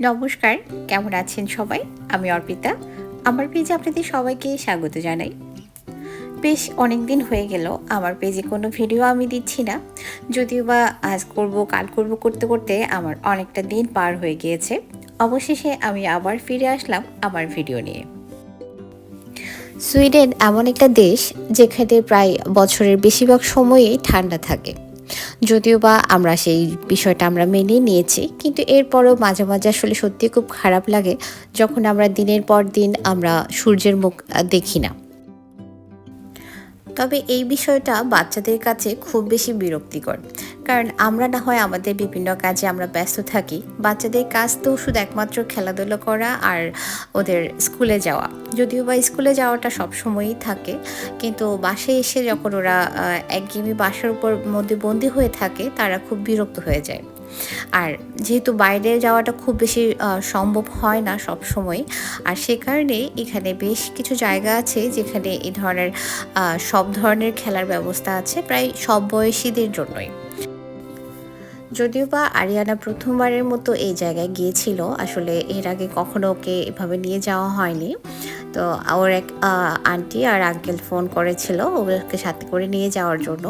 নমস্কার, কেমন আছেন সবাই? আমি অর্পিতা। আমার পেজে আপনাদের সবাইকে স্বাগত জানাই। বেশ অনেক দিন হয়ে গেল, আমার পেজে কোনো ভিডিও আমি দিচ্ছি না। যদিও বা আজ করব, কাল করব করতে করতে আমার অনেকটা দিন পার হয়ে গিয়েছে। অবশেষে আমি আবার ফিরে আসলাম আমার ভিডিও নিয়ে। সুইডেন এমন একটা দেশ যেখানে প্রায় বছরের বেশিরভাগ সময়ই ঠান্ডা থাকে। যদিও বা আমরা সেই বিষয়টা আমরা মেনে নিয়েছি, কিন্তু এরপরও মাঝে মাঝে আসলে সত্যি খুব খারাপ লাগে যখন আমরা দিনের পর দিন আমরা সূর্যের মুখ দেখি না। তবে এই বিষয়টা বাচ্চাদের কাছে খুব বেশি বিরক্তিকর। কারণ আমরা না হয় আমাদের বিভিন্ন কাজে আমরা ব্যস্ত থাকি। বাচ্চাদের কাজ তো শুধু একমাত্র খেলাধুলা করা আর ওদের স্কুলে যাওয়া। যদিও বা স্কুলে যাওয়াটা সবসময়ই থাকে, কিন্তু বাসায় এসে যখন ওরা একঘেয়েমি বাসার উপর মধ্যে বন্দি হয়ে থাকে, তারা খুব বিরক্ত হয়ে যায়। আর যেহেতু বাইরে যাওয়াটা খুব বেশি সম্ভব হয় না সব সময়, আর সে কারণে এখানে বেশ কিছু জায়গা আছে যেখানে এই ধরনের সব ধরনের খেলার ব্যবস্থা আছে প্রায় সব বয়সীদের জন্যই। যদিও বা আরিয়ানা প্রথমবারের মতো এই জায়গায় গিয়েছিল, আসলে এর আগে কখনো ওকে এভাবে নিয়ে যাওয়া হয়নি। তো ওর এক আন্টি আর আঙ্কেল ফোন করেছিল ওকে সাথে করে নিয়ে যাওয়ার জন্য।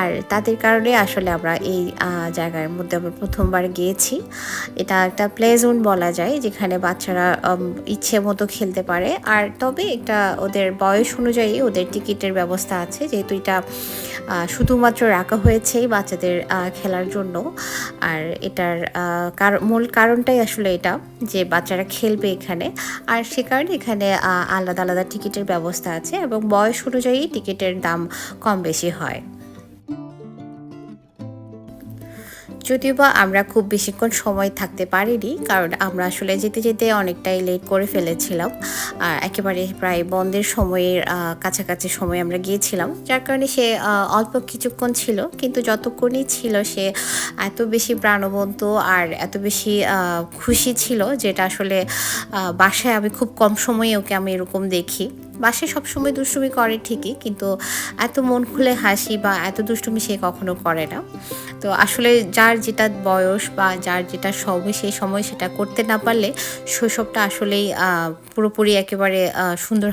আর তাদের কারণে আসলে আমরা এই জায়গার মধ্যে আমরা প্রথমবার গিয়েছি। এটা একটা প্লে জোন বলা যায়, যেখানে বাচ্চারা ইচ্ছে মতো খেলতে পারে। আর তবে এটা ওদের বয়স অনুযায়ী ওদের টিকিটের ব্যবস্থা আছে, যেহেতু এটা শুধুমাত্র রাখা হয়েছে বাচ্চাদের খেলার জন্য। আর এটার মূল কারণটাই আসলে এটা, যে বাচ্চারা খেলবে এখানে। আর সে কারণে এখানে আলাদা আলাদা টিকিটের ব্যবস্থা আছে এবং বয়স অনুযায়ী টিকিটের দাম কম বেশি হয়। যদিও বা আমরা খুব বেশিক্ষণ সময় থাকতে পারিনি, কারণ আমরা আসলে যেতে যেতে অনেকটাই লেট করে ফেলেছিলাম। আর একেবারে প্রায় বন্ধের সময়ের কাছাকাছি সময় আমরা গিয়েছিলাম, যার কারণে সে অল্প কিছুক্ষণ ছিল, কিন্তু যতক্ষণই ছিল সে এত বেশি প্রাণবন্ত আর এত বেশি খুশি ছিল যেটা আসলে বাসায় আমি খুব কম সময়ে ওকে আমি এরকম দেখি। বাসায় সবসময় দুষ্টুমি করে ঠিকই, কিন্তু এত মন খুলে হাসি বা এত দুষ্টুমি সে কখনো করে না। তো আসলে যার যেটা বয়স বা যার যেটা সময়, সেই সময় সেটা করতে না পারলে শৈশবটা আসলেই পুরোপুরি একেবারে সুন্দর